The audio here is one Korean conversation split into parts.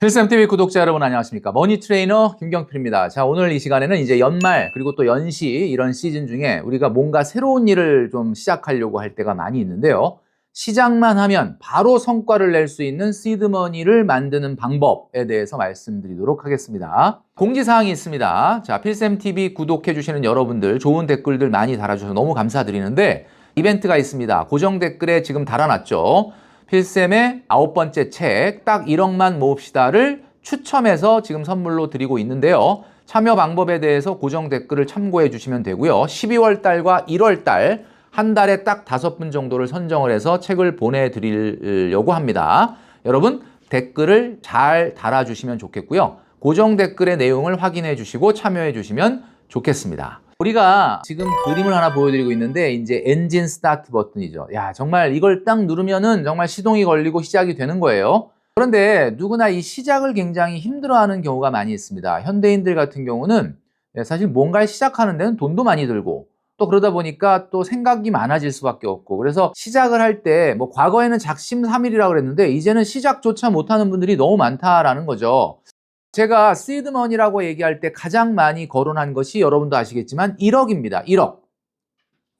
필쌤TV 구독자 여러분 안녕하십니까. 머니 트레이너 김경필입니다. 자, 오늘 이 시간에는 이제 연말 그리고 또 연시 이런 시즌 중에 우리가 뭔가 새로운 일을 좀 시작하려고 할 때가 많이 있는데요. 시작만 하면 바로 성과를 낼 수 있는 시드머니를 만드는 방법에 대해서 말씀드리도록 하겠습니다. 공지사항이 있습니다. 자, 필쌤TV 구독해주시는 여러분들 좋은 댓글들 많이 달아주셔서 너무 감사드리는데 이벤트가 있습니다. 고정 댓글에 지금 달아놨죠. 필쌤의 아홉 번째 책, 딱 1억만 모읍시다를 추첨해서 지금 선물로 드리고 있는데요. 참여 방법에 대해서 고정 댓글을 참고해 주시면 되고요. 12월 달과 1월 달, 한 달에 딱 다섯 분 정도를 선정을 해서 책을 보내드리려고 합니다. 여러분, 댓글을 잘 달아주시면 좋겠고요. 고정 댓글의 내용을 확인해 주시고 참여해 주시면 좋겠습니다. 우리가 지금 그림을 하나 보여드리고 있는데 이제 엔진 스타트 버튼이죠. 야 정말 이걸 딱 누르면은 정말 시동이 걸리고 시작이 되는 거예요. 그런데 누구나 이 시작을 굉장히 힘들어하는 경우가 많이 있습니다. 현대인들 같은 경우는 사실 뭔가를 시작하는 데는 돈도 많이 들고 또 그러다 보니까 또 생각이 많아질 수밖에 없고 그래서 시작을 할 때 뭐 과거에는 작심삼일이라고 그랬는데 이제는 시작조차 못하는 분들이 너무 많다라는 거죠. 제가 시드머니라고 얘기할 때 가장 많이 거론한 것이 여러분도 아시겠지만 1억입니다. 1억.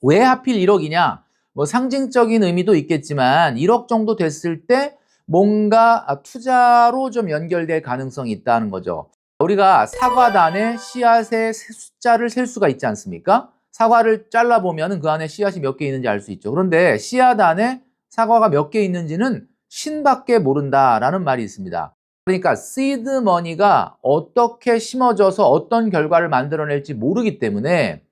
왜 하필 1억이냐? 뭐 상징적인 의미도 있겠지만 1억 정도 됐을 때 뭔가 투자로 좀 연결될 가능성이 있다는 거죠. 우리가 사과단에 씨앗의 숫자를 셀 수가 있지 않습니까? 사과를 잘라보면 그 안에 씨앗이 몇 개 있는지 알 수 있죠. 그런데 씨앗 안에 사과가 몇 개 있는지는 신밖에 모른다라는 말이 있습니다. 그러니까 시드 머니가 어떻게 심어져서 어떤 결과를 만들어낼지 모르기 때문에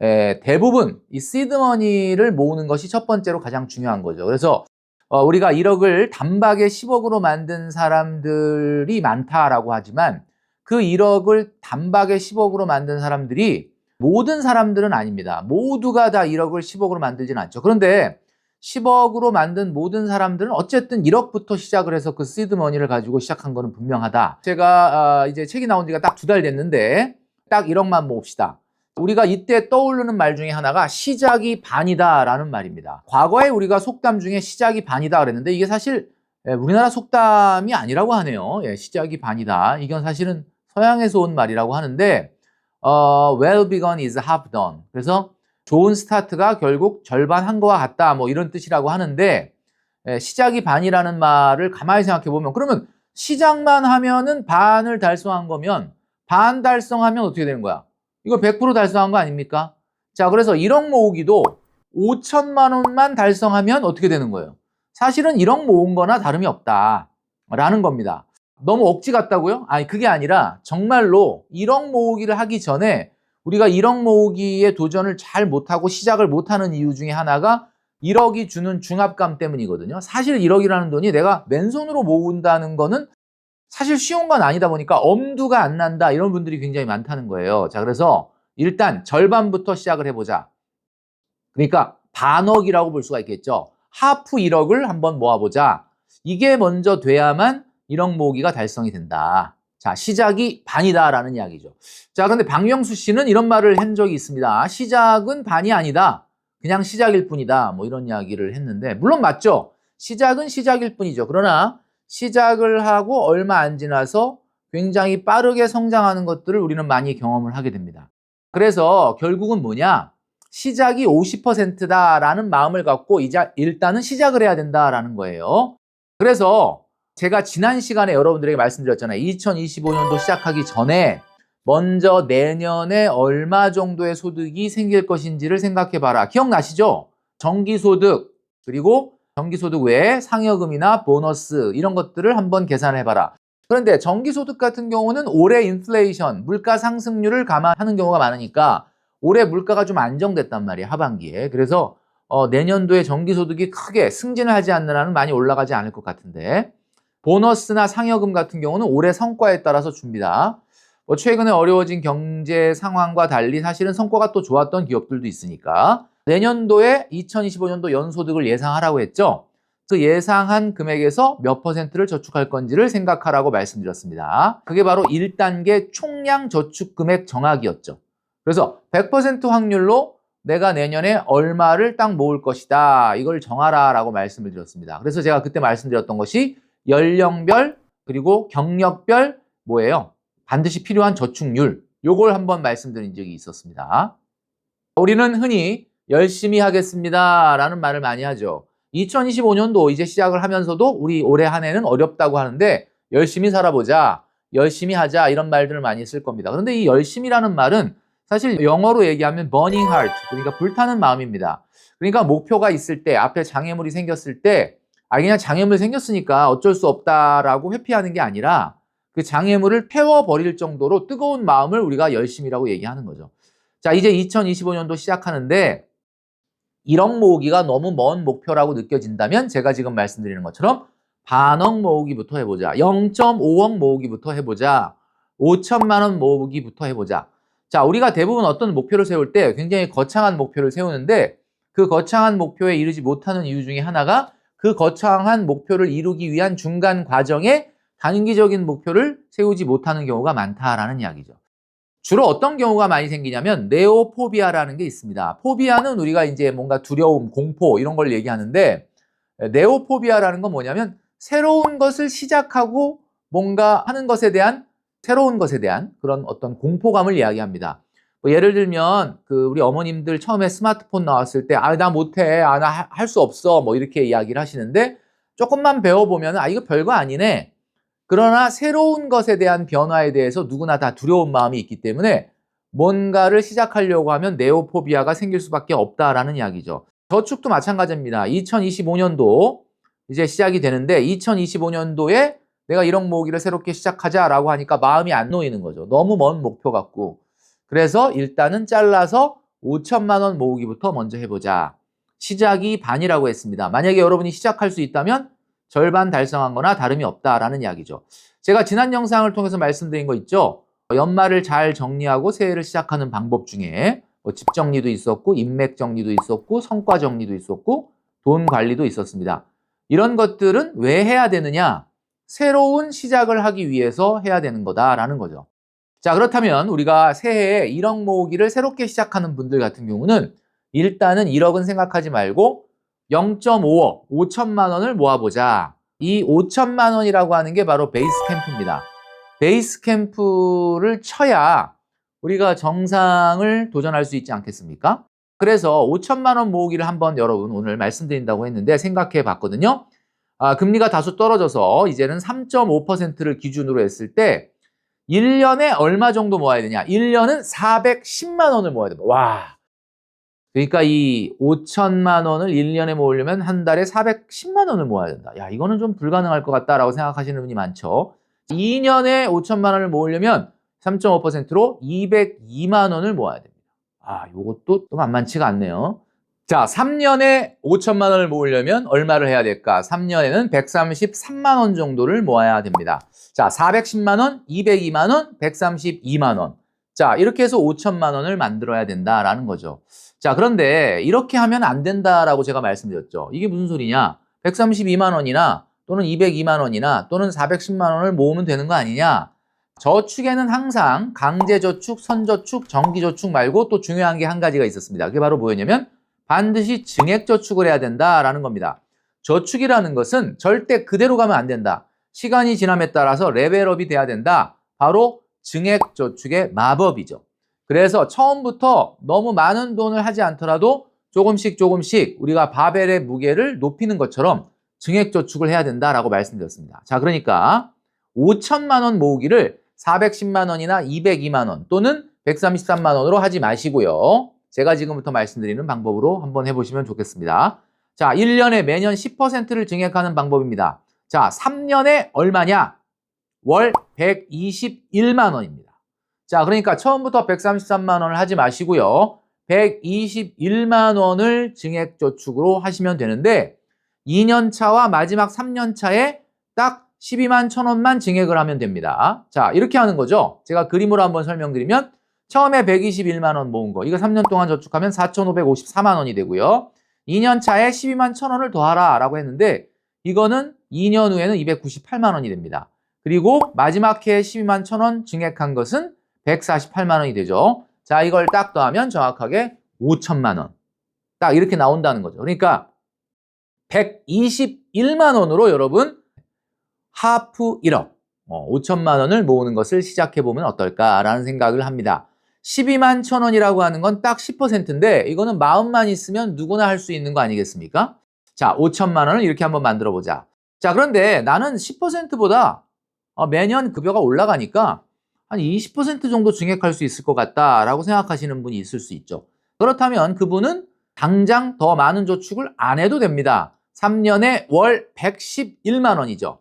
에, 대부분 이 시드 머니를 모으는 것이 첫 번째로 가장 중요한 거죠. 그래서 어, 우리가 1억을 단박에 10억으로 만든 사람들이 많다라고 하지만 그 1억을 단박에 10억으로 만든 사람들이 모든 사람들은 아닙니다. 모두가 다 1억을 10억으로 만들지는 않죠. 그런데 10억으로 만든 모든 사람들은 어쨌든 1억부터 시작을 해서 그 시드 머니를 가지고 시작한 거는 분명하다. 제가 어, 이제 책이 나온 지가 딱 두 달 됐는데 딱 1억만 모읍시다. 우리가 이때 떠오르는 말 중에 하나가 시작이 반이다 라는 말입니다. 과거에 우리가 속담 중에 시작이 반이다 그랬는데 이게 사실 예, 우리나라 속담이 아니라고 하네요. 예, 시작이 반이다. 이건 사실은 서양에서 온 말이라고 하는데 어, well begun is half done. 그래서 좋은 스타트가 결국 절반 한 거와 같다. 뭐 이런 뜻이라고 하는데 예, 시작이 반이라는 말을 가만히 생각해 보면 그러면 시작만 하면은 반을 달성한 거면 반 달성하면 어떻게 되는 거야? 이거 100% 달성한 거 아닙니까? 자, 그래서 1억 모으기도 5천만 원만 달성하면 어떻게 되는 거예요? 사실은 1억 모은 거나 다름이 없다. 라는 겁니다. 너무 억지 같다고요? 아니, 그게 아니라 정말로 1억 모으기를 하기 전에 우리가 1억 모으기에 도전을 잘 못하고 시작을 못하는 이유 중에 하나가 1억이 주는 중압감 때문이거든요. 사실 1억이라는 돈이 내가 맨손으로 모은다는 거는 사실 쉬운 건 아니다 보니까 엄두가 안 난다 이런 분들이 굉장히 많다는 거예요. 자, 그래서 일단 절반부터 시작을 해보자. 그러니까 반억이라고 볼 수가 있겠죠. 하프 1억을 한번 모아보자. 이게 먼저 돼야만 1억 모으기가 달성이 된다. 자, 시작이 반이다라는 이야기죠. 자, 근데 박명수 씨는 이런 말을 한 적이 있습니다. 시작은 반이 아니다. 그냥 시작일 뿐이다. 뭐 이런 이야기를 했는데, 물론 맞죠. 시작은 시작일 뿐이죠. 그러나 시작을 하고 얼마 안 지나서 굉장히 빠르게 성장하는 것들을 우리는 많이 경험을 하게 됩니다. 그래서 결국은 뭐냐? 시작이 50%다라는 마음을 갖고 이제 일단은 시작을 해야 된다라는 거예요. 그래서 제가 지난 시간에 여러분들에게 말씀드렸잖아요. 2025년도 시작하기 전에 먼저 내년에 얼마 정도의 소득이 생길 것인지를 생각해 봐라. 기억나시죠? 정기소득, 그리고 정기소득 외에 상여금이나 보너스 이런 것들을 한번 계산해 봐라. 그런데 정기소득 같은 경우는 올해 인플레이션, 물가 상승률을 감안하는 경우가 많으니까 올해 물가가 좀 안정됐단 말이에요. 하반기에. 그래서 어, 내년도에 정기소득이 크게 승진을 하지 한은 많이 올라가지 않을 것 같은데 보너스나 상여금 같은 경우는 올해 성과에 따라서 줍니다. 뭐 최근에 어려워진 경제 상황과 달리 사실은 성과가 또 좋았던 기업들도 있으니까 내년도에 2025년도 연소득을 예상하라고 했죠. 그 예상한 금액에서 몇 퍼센트를 저축할 건지를 생각하라고 말씀드렸습니다. 그게 바로 1단계 총량 저축 금액 정하기였죠. 그래서 100% 확률로 내가 내년에 얼마를 딱 모을 것이다. 이걸 정하라 라고 말씀을 드렸습니다. 그래서 제가 그때 말씀드렸던 것이 연령별 그리고 경력별 뭐예요? 반드시 필요한 저축률. 요걸 한번 말씀드린 적이 있었습니다. 우리는 흔히 열심히 하겠습니다. 라는 말을 많이 하죠. 2025년도 이제 시작을 하면서도 우리 올해 한 해는 어렵다고 하는데 열심히 살아보자. 열심히 하자. 이런 말들을 많이 쓸 겁니다. 그런데 이 열심이라는 말은 사실 영어로 얘기하면 burning heart. 그러니까 불타는 마음입니다. 그러니까 목표가 있을 때, 앞에 장애물이 생겼을 때, 아, 그냥 장애물 생겼으니까 어쩔 수 없다라고 회피하는 게 아니라 그 장애물을 태워버릴 정도로 뜨거운 마음을 우리가 열심이라고 얘기하는 거죠. 자, 이제 2025년도 시작하는데 1억 모으기가 너무 먼 목표라고 느껴진다면 제가 지금 말씀드리는 것처럼 반억 모으기부터 해보자. 0.5억 모으기부터 해보자. 5천만 원 모으기부터 해보자. 자, 우리가 대부분 어떤 목표를 세울 때 굉장히 거창한 목표를 세우는데 그 거창한 목표에 이르지 못하는 이유 중에 하나가 그 거창한 목표를 이루기 위한 중간 과정에 단기적인 목표를 세우지 못하는 경우가 많다라는 이야기죠. 주로 어떤 경우가 많이 생기냐면 네오포비아라는 게 있습니다. 포비아는 우리가 이제 뭔가 두려움, 공포 이런 걸 얘기하는데 네오포비아라는 건 뭐냐면 새로운 것을 시작하고 뭔가 하는 것에 대한 새로운 것에 대한 그런 어떤 공포감을 이야기합니다. 뭐 예를 들면 그 우리 어머님들 처음에 스마트폰 나왔을 때 아 나 못해 아 나 할 수 없어 뭐 이렇게 이야기를 하시는데 조금만 배워보면 아 이거 별거 아니네 그러나 새로운 것에 대한 변화에 대해서 누구나 다 두려운 마음이 있기 때문에 뭔가를 시작하려고 하면 네오포비아가 생길 수밖에 없다라는 이야기죠. 저축도 마찬가지입니다. 2025년도 이제 시작이 되는데 2025년도에 내가 1억 모으기를 새롭게 시작하자라고 하니까 마음이 안 놓이는 거죠. 너무 먼 목표 같고. 그래서 일단은 잘라서 5천만 원 모으기부터 먼저 해보자. 시작이 반이라고 했습니다. 만약에 여러분이 시작할 수 있다면 절반 달성한 거나 다름이 없다라는 이야기죠. 제가 지난 영상을 통해서 말씀드린 거 있죠? 연말을 잘 정리하고 새해를 시작하는 방법 중에 뭐집 정리도 있었고 인맥 정리도 있었고 성과 정리도 있었고 돈 관리도 있었습니다. 이런 것들은 왜 해야 되느냐? 새로운 시작을 하기 위해서 해야 되는 거다라는 거죠. 자, 그렇다면 우리가 새해에 1억 모으기를 새롭게 시작하는 분들 같은 경우는 일단은 1억은 생각하지 말고 0.5억, 5천만 원을 모아보자. 이 5천만 원이라고 하는 게 바로 베이스 캠프입니다. 베이스 캠프를 쳐야 우리가 정상을 도전할 수 있지 않겠습니까? 그래서 5천만 원 모으기를 한번 여러분 오늘 말씀드린다고 했는데 생각해 봤거든요. 아, 금리가 다소 떨어져서 이제는 3.5%를 기준으로 했을 때 1년에 얼마 정도 모아야 되냐? 1년은 410만 원을 모아야 됩니다. 와. 그러니까 이 5천만 원을 1년에 모으려면 한 달에 410만 원을 모아야 된다. 야, 이거는 좀 불가능할 것 같다라고 생각하시는 분이 많죠. 2년에 5천만 원을 모으려면 3.5%로 202만 원을 모아야 됩니다. 아, 요것도 또 만만치가 않네요. 자, 3년에 5천만 원을 모으려면 얼마를 해야 될까? 3년에는 133만 원 정도를 모아야 됩니다. 자, 410만 원, 202만 원, 132만 원. 자, 이렇게 해서 5천만 원을 만들어야 된다라는 거죠. 자, 그런데 이렇게 하면 안 된다라고 제가 말씀드렸죠. 이게 무슨 소리냐? 132만 원이나 또는 202만 원이나 또는 410만 원을 모으면 되는 거 아니냐? 저축에는 항상 강제저축, 선저축, 정기저축 말고 또 중요한 게 한 가지가 있었습니다. 그게 바로 뭐였냐면 반드시 증액저축을 해야 된다라는 겁니다. 저축이라는 것은 절대 그대로 가면 안 된다. 시간이 지남에 따라서 레벨업이 돼야 된다. 바로 증액저축의 마법이죠. 그래서 처음부터 너무 많은 돈을 하지 않더라도 조금씩 조금씩 우리가 바벨의 무게를 높이는 것처럼 증액저축을 해야 된다라고 말씀드렸습니다. 자, 그러니까 5천만 원 모으기를 410만 원이나 202만 원 또는 133만 원으로 하지 마시고요. 제가 지금부터 말씀드리는 방법으로 한번 해보시면 좋겠습니다. 자, 1년에 매년 10%를 증액하는 방법입니다. 자, 3년에 얼마냐? 월 121만 원입니다. 자, 그러니까 처음부터 133만 원을 하지 마시고요. 121만 원을 증액 저축으로 하시면 되는데 2년 차와 마지막 3년 차에 딱 12만 천 원만 증액을 하면 됩니다. 자, 이렇게 하는 거죠. 제가 그림으로 한번 설명드리면 처음에 121만 원 모은 거 이거 3년 동안 저축하면 4,554만 원이 되고요. 2년 차에 12만 천 원을 더하라 라고 했는데 이거는 2년 후에는 298만 원이 됩니다. 그리고 마지막 해에 12만 천원 증액한 것은 148만 원이 되죠. 자, 이걸 딱 더하면 정확하게 5천만 원. 딱 이렇게 나온다는 거죠. 그러니까 121만 원으로 여러분 하프 1억, 어, 5천만 원을 모으는 것을 시작해 보면 어떨까라는 생각을 합니다. 12만 천 원이라고 하는 건 딱 10%인데 이거는 마음만 있으면 누구나 할 수 있는 거 아니겠습니까? 자, 5천만 원을 이렇게 한번 만들어 보자. 자, 그런데 나는 10%보다 어, 매년 급여가 올라가니까 한 20% 정도 증액할 수 있을 것 같다라고 생각하시는 분이 있을 수 있죠. 그렇다면 그분은 당장 더 많은 저축을 안 해도 됩니다. 3년에 월 111만 원이죠.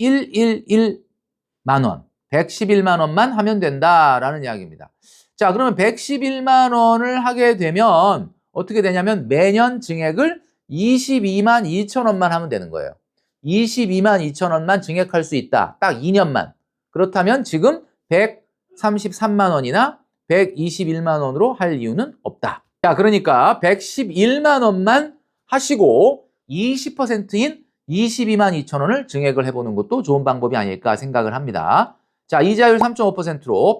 111만 원. 111만 원만 하면 된다라는 이야기입니다. 자, 그러면 111만 원을 하게 되면 어떻게 되냐면 매년 증액을 22만 2천 원만 하면 되는 거예요. 22만 2천 원만 증액할 수 있다. 딱 2년만. 그렇다면 지금 133만 원이나 121만 원으로 할 이유는 없다. 자, 그러니까 111만 원만 하시고 20%인 22만 2천 원을 증액을 해보는 것도 좋은 방법이 아닐까 생각을 합니다. 자, 이자율 3.5%로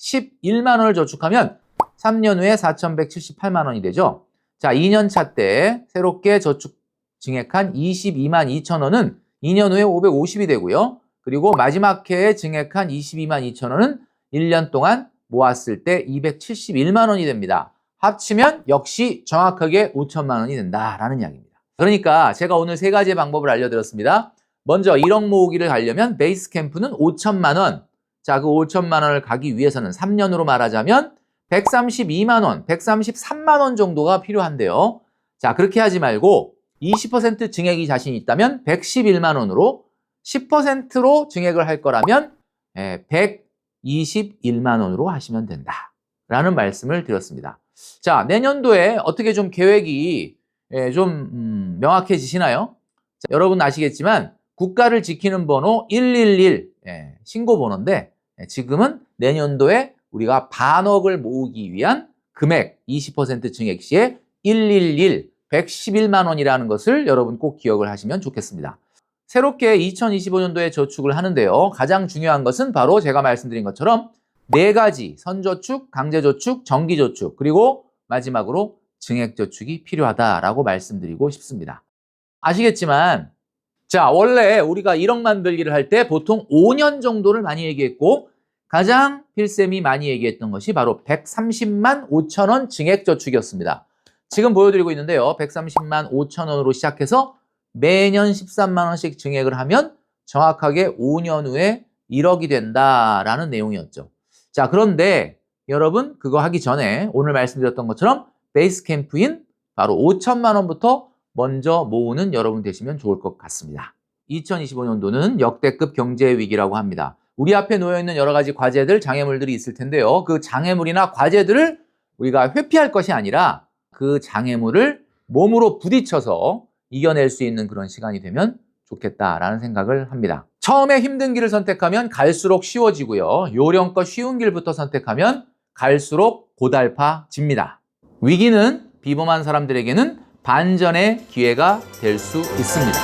111만 원을 저축하면 3년 후에 4,178만 원이 되죠. 자, 2년 차 때 새롭게 저축 증액한 22만 2천 원은 2년 후에 550이 되고요. 그리고 마지막 해에 증액한 22만 2천 원은 1년 동안 모았을 때 271만 원이 됩니다. 합치면 역시 정확하게 5천만 원이 된다라는 이야기입니다. 그러니까 제가 오늘 세 가지의 방법을 알려드렸습니다. 먼저 1억 모으기를 하려면 베이스 캠프는 5천만 원. 자, 그 5천만 원을 가기 위해서는 3년으로 말하자면 132만 원, 133만 원 정도가 필요한데요. 자, 그렇게 하지 말고 20% 증액이 자신 있다면 111만 원으로 10%로 증액을 할 거라면 121만 원으로 하시면 된다. 라는 말씀을 드렸습니다. 자, 내년도에 어떻게 좀 계획이 예, 좀 음, 명확해지시나요? 자, 여러분 아시겠지만 국가를 지키는 번호 111 예, 신고 번호인데 예, 지금은 내년도에 우리가 반억을 모으기 위한 금액 20% 증액 시에 111 111만 원이라는 것을 여러분 꼭 기억을 하시면 좋겠습니다. 새롭게 2025년도에 저축을 하는데요. 가장 중요한 것은 바로 제가 말씀드린 것처럼 네 가지 선저축, 강제저축, 정기저축 그리고 마지막으로 증액저축이 필요하다라고 말씀드리고 싶습니다. 아시겠지만 자 원래 우리가 1억 만들기를 할 때 보통 5년 정도를 많이 얘기했고 가장 필쌤이 많이 얘기했던 것이 바로 130만 5천 원 증액저축이었습니다. 지금 보여드리고 있는데요. 130만 5천 원으로 시작해서 매년 13만 원씩 증액을 하면 정확하게 5년 후에 1억이 된다라는 내용이었죠. 자, 그런데 여러분 그거 하기 전에 오늘 말씀드렸던 것처럼 베이스 캠프인 바로 5천만 원부터 먼저 모으는 여러분 되시면 좋을 것 같습니다. 2025년도는 역대급 경제 위기라고 합니다. 우리 앞에 놓여 있는 여러 가지 과제들, 장애물들이 있을 텐데요. 그 장애물이나 과제들을 우리가 회피할 것이 아니라 그 장애물을 몸으로 부딪혀서 이겨낼 수 있는 그런 시간이 되면 좋겠다라는 생각을 합니다. 처음에 힘든 길을 선택하면 갈수록 쉬워지고요. 요령껏 쉬운 길부터 선택하면 갈수록 고달파집니다. 위기는 비범한 사람들에게는 반전의 기회가 될 수 있습니다.